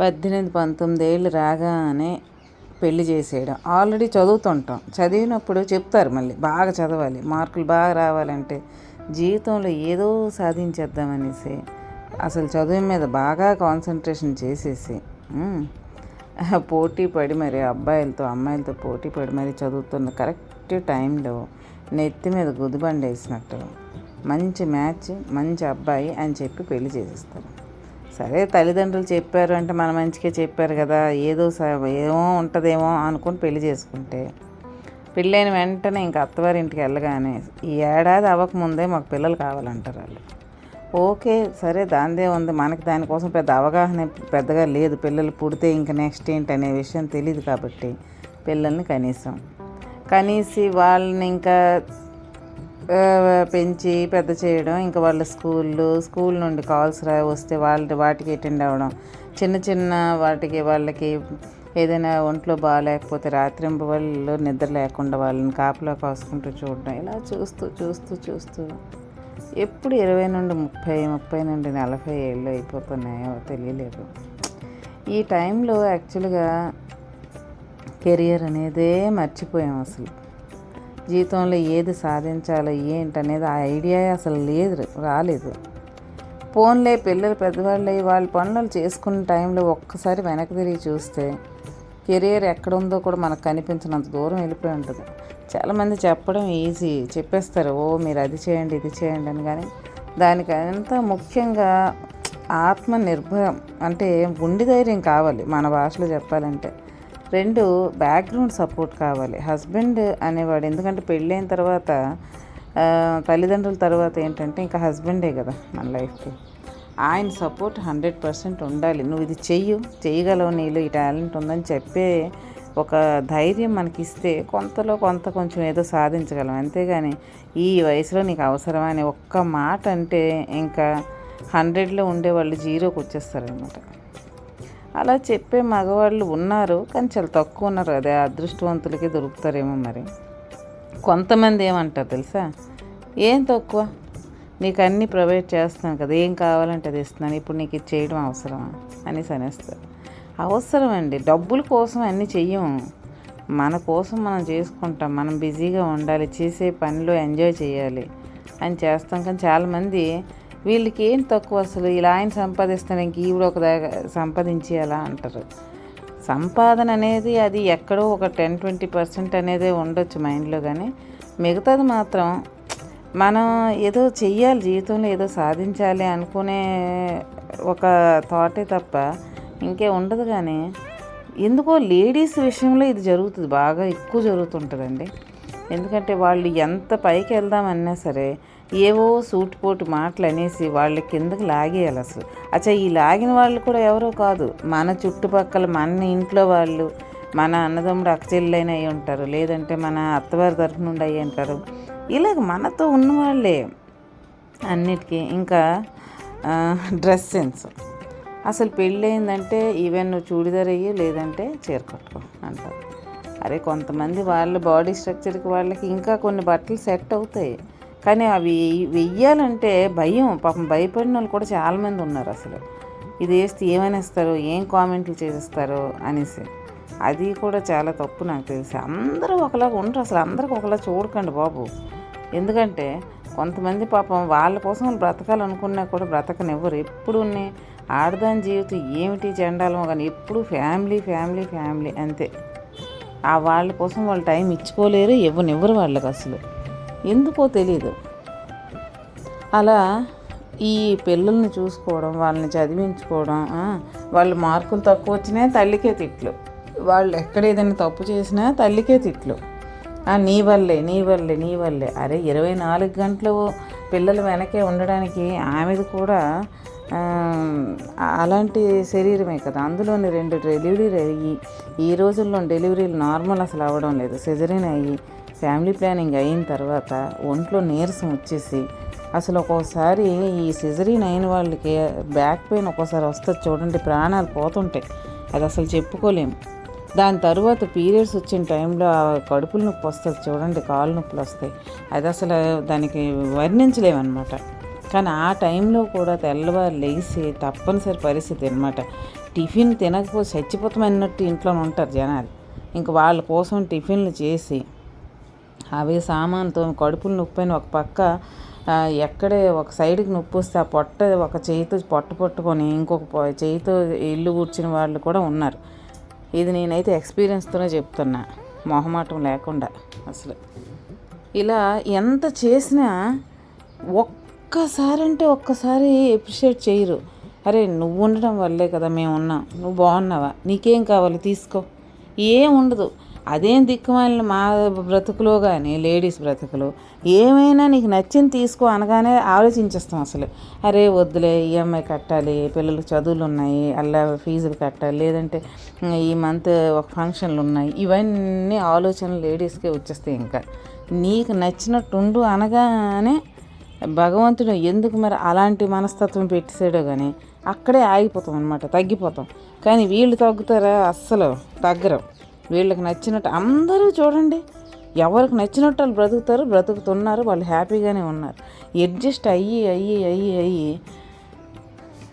పద్దెనిమిది పంతొమ్మిది ఏళ్ళు రాగానే పెళ్ళి చేసేయడం. ఆల్రెడీ చదువుతుంటాం. చదివినప్పుడు చెప్తారు మళ్ళీ బాగా చదవాలి మార్కులు బాగా రావాలంటే జీవితంలో ఏదో సాధించేద్దామనేసి అసలు చదువు మీద బాగా కాన్సన్ట్రేషన్ చేసేసి పోటీ పడి మరి అబ్బాయిలతో అమ్మాయిలతో పోటీ పడి మరి చదువుతున్న కరెక్ట్ టైంలో నెత్తి మీద గుదిబండ వేసినట్టు మంచి మ్యాచ్ మంచి అబ్బాయి అని చెప్పి పెళ్ళి చేసేస్తారు. సరే తల్లిదండ్రులు చెప్పారు అంటే మన మంచిగా చెప్పారు కదా ఏదో స- ఏమో ఉంటుందేమో అనుకుని పెళ్ళి చేసుకుంటే. పెళ్ళైన వెంటనే ఇంకా అత్తవారింటికి వెళ్ళగానే ఈ ఏడాది అవ్వకముందే మాకు పిల్లలు కావాలంటారు వాళ్ళు. ఓకే సరే దాందే ఉంది. మనకి దానికోసం పెద్ద అవగాహన పెద్దగా లేదు. పిల్లలు పుడితే ఇంకా నెక్స్ట్ ఏంటి అనే విషయం తెలియదు కాబట్టి పిల్లల్ని కనీసం. కనీసి వాళ్ళని ఇంకా పెంచి పెద్ద చేయడం ఇంకా వాళ్ళ స్కూళ్ళు స్కూల్ నుండి కాల్స్ రా వస్తే వాళ్ళ వాటికి అటెండ్ అవ్వడం. చిన్న చిన్న వాటికి వాళ్ళకి ఏదైనా ఒంట్లో బాగాలేకపోతే రాత్రింపు వాళ్ళు నిద్ర లేకుండా వాళ్ళని కాపలా కాసుకుంటూ చూడడం. ఇలా చూస్తూ చూస్తూ చూస్తూ ఎప్పుడు ఇరవై నుండి ముప్పై ముప్పై నుండి నలభై ఏళ్ళు అయిపోతున్నాయో తెలియలేదు. ఈ టైంలో యాక్చువల్గా కెరియర్ అనేదే మర్చిపోయాం అసలు. జీవితంలో ఏది సాధించాలో ఏంటనేది ఆ ఐడియా అసలు లేదు రాలేదు. ఫోన్లే పిల్లలు పెద్దవాళ్ళు వాళ్ళ పనులు చేసుకున్న టైంలో ఒక్కసారి వెనక్కి తిరిగి చూస్తే కెరియర్ ఎక్కడ ఉందో కూడా మనకు కనిపించినంత దూరం వెళ్ళిపోయి ఉంటుంది. చాలామంది చెప్పడం ఈజీ చెప్పేస్తారు ఓ మీరు అది చేయండి ఇది చేయండి అని. కానీ దానికంతా ముఖ్యంగా ఆత్మ నిర్భరం అంటే గుండె ధైర్యం కావాలి మన భాషలో చెప్పాలంటే. రెండు బ్యాక్గ్రౌండ్ సపోర్ట్ కావాలి. హస్బెండ్ అనేవాడు ఎందుకంటే పెళ్ళైన తర్వాత తల్లిదండ్రుల తర్వాత ఏంటంటే ఇంకా హస్బెండే కదా మన లైఫ్కి ఆయన సపోర్ట్ హండ్రెడ్ పర్సెంట్ ఉండాలి. నువ్వు ఇది చెయ్యు చేయగలవు నీలో ఈ టాలెంట్ ఉందని చెప్పే ఒక ధైర్యం మనకి ఇస్తే కొంతలో కొంత కొంచెం ఏదో సాధించగలం. అంతేగాని ఈ వయసులో నీకు అవసరమా అని ఒక్క మాట అంటే ఇంకా హండ్రెడ్లో ఉండేవాళ్ళు జీరోకి వచ్చేస్తారనమాట అలా చెప్పే మగవాళ్ళు ఉన్నారు కానీ చాలా తక్కువ ఉన్నారు అదే అదృష్టవంతులకి దొరుకుతారేమో మరి. కొంతమంది ఏమంటారు తెలుసా? ఏం తక్కువ? నీకు అన్నీ ప్రొవైడ్ చేస్తున్నాను కదా ఏం కావాలంటే అది ఇస్తున్నాను ఇప్పుడు నీకు ఇది చేయడం అవసరమా? అనేసి అనేస్తారు. అవసరం అండి డబ్బుల కోసం అన్నీ చెయ్యం మన కోసం మనం చేసుకుంటాం మనం బిజీగా ఉండాలి చేసే పనిలో ఎంజాయ్ చేయాలి అని చేస్తాం. కానీ చాలామంది వీళ్ళకి ఏం తక్కువ అసలు? ఇలా ఆయన సంపాదిస్తాను ఇంక ఈవిడ ఒక సంపాదించి సంపాదించేయాలా అంటారు? సంపాదన అనేది అది ఎక్కడో ఒక టెన్ ట్వంటీ పర్సెంట్ అనేది ఉండొచ్చు మైండ్లో కానీ మిగతాది మాత్రం మనం ఏదో చెయ్యాలి జీవితంలో ఏదో సాధించాలి అనుకునే ఒక థాటే తప్ప ఇంకే ఉండదు కానీ ఎందుకో లేడీస్ విషయంలో ఇది జరుగుతుంది బాగా ఎక్కువ జరుగుతుంటుందండి. ఎందుకంటే వాళ్ళు ఎంత పైకి వెళ్దామన్నా సరే ఏవో సూటిపోటు మాటలు అనేసి వాళ్ళ కిందకి లాగేయాలి అసలు. అచ్చా ఈ లాగిన వాళ్ళు కూడా ఎవరో కాదు. మన చుట్టుపక్కల మన ఇంట్లో వాళ్ళు మన అన్నదమ్ముడు అక్కచెల్లైన అయి ఉంటారు. లేదంటే మన అత్తవారి తరఫు నుండి అయ్యి ఉంటారు. ఇలాగ మనతో ఉన్నవాళ్ళే అన్నిటికీ. ఇంకా డ్రెస్ సెన్స్. అసలు పెళ్ళయిందంటే ఈవెన్ నువ్వు చూడిదార్ అయ్యి లేదంటే చీర కట్టుకో అంటారు. అరే కొంతమంది వాళ్ళ బాడీ స్ట్రక్చర్కి వాళ్ళకి ఇంకా కొన్ని బట్టలు సెట్ అవుతాయి. కానీ అవి వెయ్యాలంటే భయం. పాపం భయపడిన వాళ్ళు కూడా చాలామంది ఉన్నారు అసలు. ఇది వేస్తే ఏమనేస్తారు? ఏం కామెంట్లు చేసేస్తారు? అనేసి. అది కూడా చాలా తప్పు నాకు తెలిసి. అందరూ ఒకలాగా ఉండరు అసలు. అందరికి ఒకలా చూడకండి బాబు. ఎందుకంటే కొంతమంది పాపం వాళ్ళ కోసం వాళ్ళు బ్రతకాలనుకున్నా కూడా బ్రతకనివ్వరు. ఎప్పుడు ఆడదాని జీవితం ఏమిటి చెండాలమో కానీ ఎప్పుడు ఫ్యామిలీ ఫ్యామిలీ ఫ్యామిలీ అంతే. ఆ వాళ్ళ కోసం వాళ్ళు టైం ఇచ్చుకోలేరు ఇవ్వనివ్వరు వాళ్ళకి అసలు. ఎందుకో తెలియదు అలా ఈ పిల్లల్ని చూసుకోవడం వాళ్ళని చదివించుకోవడం వాళ్ళు వాళ్ళ మార్కులు తక్కువ వచ్చినా తల్లికే తిట్లు. వాళ్ళు ఎక్కడ ఏదైనా తప్పు చేసినా తల్లికే తిట్లు. నీ వల్లే నీ వల్లే నీ వల్లే. అరే ఇరవై నాలుగు గంటలు పిల్లలు వెనకే ఉండడానికి ఆమెది కూడా అలాంటి శరీరమే కదా. అందులోని రెండు డెలివరీలు అయ్యి ఈ రోజుల్లో డెలివరీలు నార్మల్ అసలు అవ్వడం లేదు. సెజరీన్ అయ్యి ఫ్యామిలీ ప్లానింగ్ అయిన తర్వాత ఒంట్లో నీరసం వచ్చేసి అసలు ఒక్కోసారి ఈ సిజరీన్ అయిన వాళ్ళకి బ్యాక్ పెయిన్ ఒక్కోసారి వస్తుంది చూడండి ప్రాణాలు పోతుంటాయి. అది అసలు చెప్పుకోలేము. దాని తర్వాత పీరియడ్స్ వచ్చిన టైంలో ఆ కడుపుల నొప్పి వస్తుంది చూడండి కాళ్ళు నొప్పులు వస్తాయి. అది అసలు దానికి వర్ణించలేమన్నమాట. కానీ ఆ టైంలో కూడా తెల్లవారు లేచి తప్పనిసరి పరిస్థితి అనమాట టిఫిన్ తినకపోతే చచ్చిపోతామన్నట్టు ఇంట్లోనే ఉంటారు జనాలు. ఇంక వాళ్ళ కోసం టిఫిన్లు చేసి అవి సామాన్తో కడుపులు నొప్పిని ఒక పక్క ఎక్కడే ఒక సైడ్కి నొప్పి వస్తే ఆ పొట్ట ఒక చేయితో పొట్ట పట్టుకొని ఇంకొక చేయితో ఇల్లు కూర్చుని వాళ్ళు కూడా ఉన్నారు. ఇది నేనైతే ఎక్స్పీరియన్స్తోనే చెప్తున్నా. మొహమాటం లేకుండా అసలు. ఇలా ఎంత చేసినా ఒక్కసారి అంటే ఒక్కసారి ఎప్రిషియేట్ చేయరు. అరే నువ్వు ఉండడం వల్లే కదా మేము ఉన్నాం నువ్వు బాగున్నావా? నీకేం కావాలి? తీసుకో. ఏం ఉండదు. అదేం దిక్కుమాలిన మా బ్రతుకులో కానీ లేడీస్ బ్రతుకులు. ఏమైనా నీకు నచ్చింది తీసుకో అనగానే ఆలోచించేస్తాం అసలు. అరే వద్దులే ఈఎంఐ కట్టాలి పిల్లలకు చదువులు ఉన్నాయి అలా ఫీజులు కట్టాలి లేదంటే ఈ మంత్ ఒక ఫంక్షన్లు ఉన్నాయి. ఇవన్నీ ఆలోచనలు లేడీస్కే వచ్చేస్తాయి ఇంకా. నీకు నచ్చినట్టుండు అనగానే భగవంతుడు ఎందుకు మరి అలాంటి మనస్తత్వం పెట్టేసాడో కానీ అక్కడే ఆగిపోతాం అనమాట తగ్గిపోతాం. కానీ వీళ్ళు తగ్గుతారా? అస్సలు తగ్గరు. వీళ్ళకి నచ్చినట్టు అందరూ చూడండి. ఎవరికి నచ్చినట్టు వాళ్ళు బ్రతుకుతారు బ్రతుకుతున్నారు వాళ్ళు హ్యాపీగానే ఉన్నారు. అడ్జస్ట్ అయ్యి అయ్యి అయ్యి అయ్యి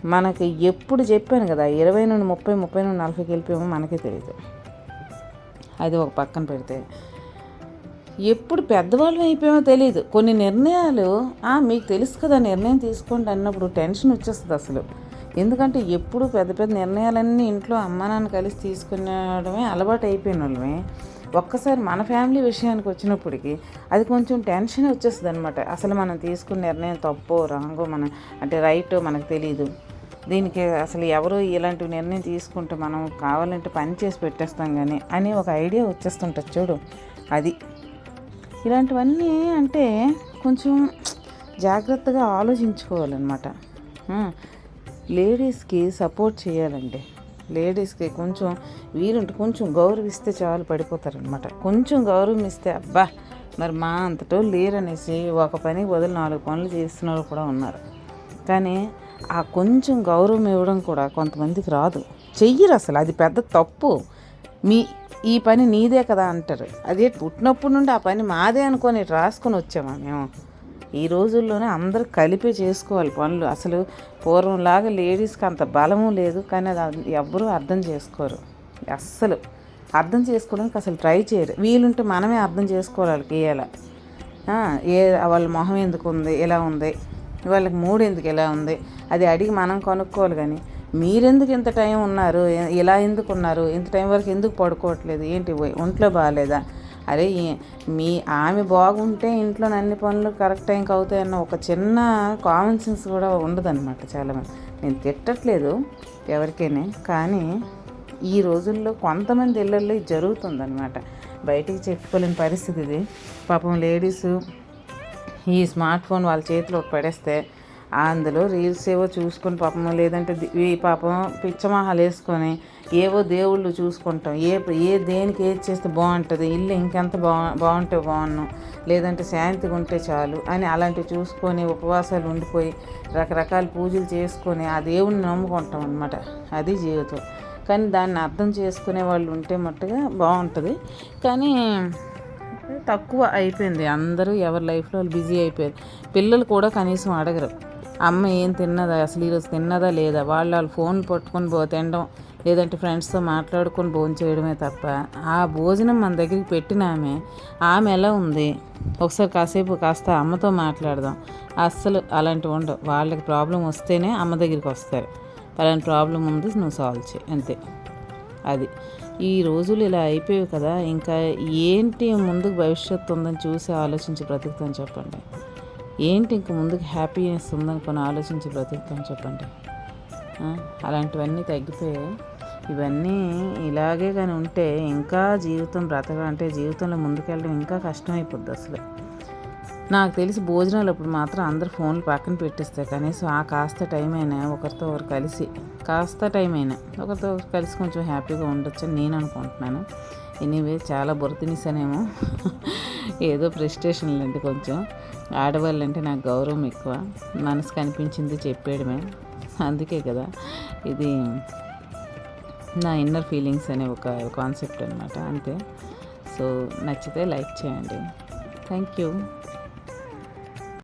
మనకి ఎప్పుడు చెప్పాను కదా ఇరవై నుండి ముప్పై ముప్పై నుండి నలభైకి వెళ్ళిపోయామో మనకే తెలియదు అది ఒక పక్కన పెడితే ఎప్పుడు పెద్దవాళ్ళు అయిపోయామో తెలియదు కొన్ని నిర్ణయాలు మీకు తెలుసు కదా నిర్ణయం తీసుకోండి అన్నప్పుడు టెన్షన్ వచ్చేస్తుంది అసలు. ఎందుకంటే ఎప్పుడు పెద్ద పెద్ద నిర్ణయాలన్నీ ఇంట్లో అమ్మ నాన్న కలిసి తీసుకునేవడమే అలవాటు అయిపోయిన వాళ్ళమే ఒక్కసారి మన ఫ్యామిలీ విషయానికి వచ్చినప్పటికీ అది కొంచెం టెన్షన్ వచ్చేస్తుంది అనమాట అసలు మనం తీసుకున్న నిర్ణయం తప్పో రాంగో మన అంటే రైట్ మనకు తెలియదు దీనికి అసలు ఎవరు ఇలాంటి నిర్ణయం తీసుకుంటే మనం కావాలంటే పని చేసి పెట్టేస్తాం కానీ అని ఒక ఐడియా వచ్చేస్తుంటుంది చూడు అది. ఇలాంటివన్నీ అంటే కొంచెం జాగ్రత్తగా ఆలోచించుకోవాలన్నమాట. లేడీస్కి సపోర్ట్ చేయాలండి. లేడీస్కి కొంచెం వీలుంటే కొంచెం గౌరవిస్తే చాలు పడిపోతారనమాట కొంచెం గౌరవం ఇస్తే అబ్బా! మరి మా అంతటో లేరనేసి ఒక పని వదిలి నాలుగు పనులు చేస్తున్న వాళ్ళు కూడా ఉన్నారు. కానీ ఆ కొంచెం గౌరవం ఇవ్వడం కూడా కొంతమందికి రాదు. చెయ్యరు అసలు. అది పెద్ద తప్పు. మీ ఈ పని నీదే కదా అంటారు. అదే పుట్టినప్పటి నుండి ఆ పని మాదే అనుకొని రాసుకొని వచ్చామా మేము? ఈ రోజుల్లోనే అందరూ కలిపి చేసుకోవాలి పనులు. అసలు పూర్వంలాగా లేడీస్కి అంత బలము లేదు కానీ అది ఎవ్వరూ అర్థం చేసుకోరు. అస్సలు. అర్థం చేసుకోవడానికి అసలు ట్రై చేయరు. వీలుంటే మనమే అర్థం చేసుకోవాలి వాళ్ళకి ఏ వాళ్ళ మొహం ఎందుకు ఉంది ఎలా ఉంది వాళ్ళకి మూడు ఎందుకు ఎలా ఉంది అది అడిగి మనం కొనుక్కోవాలి కానీ మీరెందుకు ఇంత టైం ఉన్నారు ఇలా ఎందుకు ఉన్నారు ఇంత టైం వరకు ఎందుకు పడుకోవట్లేదు ఏంటి ఒంట్లో బాగాలేదా అరే మీ ఆమె బాగుంటే ఇంట్లో అన్ని పనులు కరెక్ట్ టైంకి అవుతాయన్న ఒక చిన్న కామన్ సెన్స్ కూడా ఉండదన్నమాట చాలామంది. నేను తిట్టట్లేదు ఎవరికైనా కానీ ఈ రోజుల్లో కొంతమంది ఇళ్ళల్లో ఇది జరుగుతుందన్నమాట. బయటికి చెప్పుకోలేని పరిస్థితి ఇది. పాపం లేడీసు ఈ స్మార్ట్ ఫోన్ వాళ్ళ చేతిలో పడేస్తే అందులో రీల్స్ ఏవో చూసుకొని పాపం లేదంటే ఈ పాపం పిచ్చమహాలు వేసుకొని ఏవో దేవుళ్ళు చూసుకుంటాం. ఏ ఏ దేనికి ఏది చేస్తే బాగుంటుంది ఇల్లు ఇంకెంత బా బాగుంటే బాగున్నాం లేదంటే శాంతిగా ఉంటే చాలు అని అలాంటివి చూసుకొని ఉపవాసాలు ఉండిపోయి రకరకాల పూజలు చేసుకొని ఆ దేవుణ్ణి నమ్ముకుంటాం అనమాట అది జీవితం. కానీ దాన్ని అర్థం చేసుకునే వాళ్ళు ఉంటే మట్టుగా బాగుంటుంది. కానీ తక్కువ అయిపోయింది. అందరూ ఎవరి లైఫ్లో వాళ్ళు బిజీ అయిపోయారు. పిల్లలు కూడా కనీసం అడగరు. అమ్మ ఏం తిన్నదా? అసలు ఈరోజు తిన్నదా లేదా? వాళ్ళు వాళ్ళు ఫోన్ పట్టుకొని పో తినడం లేదంటే ఫ్రెండ్స్తో మాట్లాడుకొని భోజనం చేయడమే తప్ప. ఆ భోజనం మన దగ్గరికి పెట్టిన ఆమె ఆమె ఎలా ఉంది? ఒకసారి కాసేపు కాస్త అమ్మతో మాట్లాడదాం. అస్సలు అలాంటివి ఉండవు. వాళ్ళకి ప్రాబ్లం వస్తేనే అమ్మ దగ్గరికి వస్తారు. అలాంటి ప్రాబ్లం ఉంది నువ్వు సాల్వ్ చేయి. అంతే. అది. ఈ రోజులు ఇలా అయిపోయావు కదా. ఇంకా ఏంటి ముందుకు భవిష్యత్తు ఉందని చూసి ఆలోచించి బ్రతుకుతాను చెప్పండి. ఏంటి ఇంక ముందుకు హ్యాపీనెస్ ఉందని కొన్ని ఆలోచించి బ్రతుకుతాం చెప్పండి. అలాంటివన్నీ తగ్గిపోయాయి ఇవన్నీ ఇలాగే కానీ ఉంటే ఇంకా జీవితం బ్రతకాలంటే అంటే జీవితంలో ముందుకెళ్ళడం ఇంకా కష్టమైపోద్ది అసలు. నాకు తెలిసి భోజనాలు అప్పుడు మాత్రం అందరు ఫోన్లు పక్కన పెట్టిస్తే కనీసం ఆ కాస్త టైం అయినా ఒకరితో ఒకరు కలిసి కాస్త టైం అయినా ఒకరితో ఒకరు కలిసి కొంచెం హ్యాపీగా ఉండొచ్చని నేను అనుకుంటున్నాను. ఎనీవే చాలా బురతినిసానేమో ఏదో ప్రెస్టేషన్ లాంటి కొంచెం. ఆడవాళ్ళంటే నాకు గౌరవం ఎక్కువ. మనసు కనిపించింది చెప్పేయడమే. అందుకే కదా. ఇది నా ఇన్నర్ ఫీలింగ్స్ అనే ఒక కాన్సెప్ట్ అనమాట అంతే. సో నచ్చితే లైక్ చేయండి. Thank you